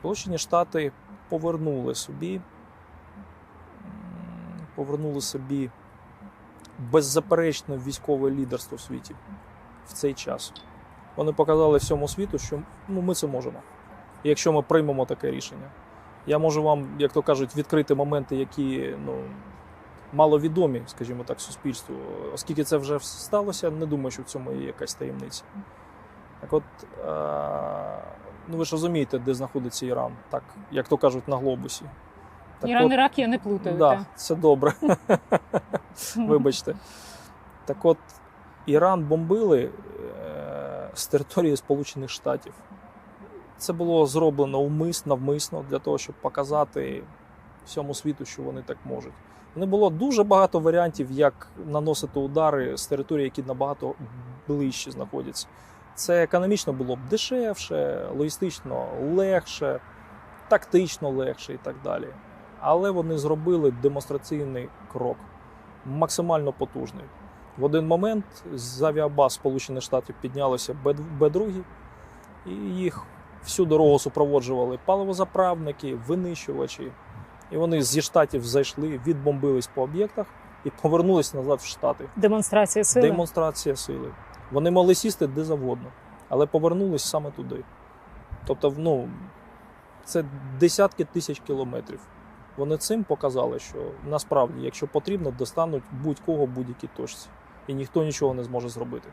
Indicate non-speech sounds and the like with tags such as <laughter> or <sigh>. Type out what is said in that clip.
Сполучені Штати повернули собі, повернули собі беззаперечне військове лідерство в світі в цей час. Вони показали всьому світу, що ну, ми це можемо. Якщо ми приймемо таке рішення. Я можу вам, як то кажуть, відкрити моменти, які ну, маловідомі, скажімо так, суспільству. Оскільки це вже сталося, не думаю, що в цьому є якась таємниця. Так от, е- ну ви ж розумієте, де знаходиться Іран, так, як то кажуть, на глобусі. Так Іран от, і Ракія не плутають. да, це добре. <laughs> Вибачте. Так от, Іран бомбили е, з території Сполучених Штатів. Це було зроблено умисно, навмисно для того, щоб показати всьому світу, що вони так можуть. Не було дуже багато варіантів, як наносити удари з території, які набагато ближче знаходяться. Це економічно було б дешевше, логістично легше, тактично легше і так далі. Але вони зробили демонстраційний крок, максимально потужний. В один момент з авіабаз Сполучених Штатів піднялося Б-2, і їх всю дорогу супроводжували паливозаправники, винищувачі. І вони зі штатів зайшли, відбомбились по об'єктах і повернулись назад в Штати. Демонстрація сили. Демонстрація сили. Вони могли сісти де завгодно, але повернулись саме туди. Тобто, ну, це десятки тисяч кілометрів. Вони цим показали, що насправді, якщо потрібно, достануть будь-кого будь-якій точці. І ніхто нічого не зможе зробити.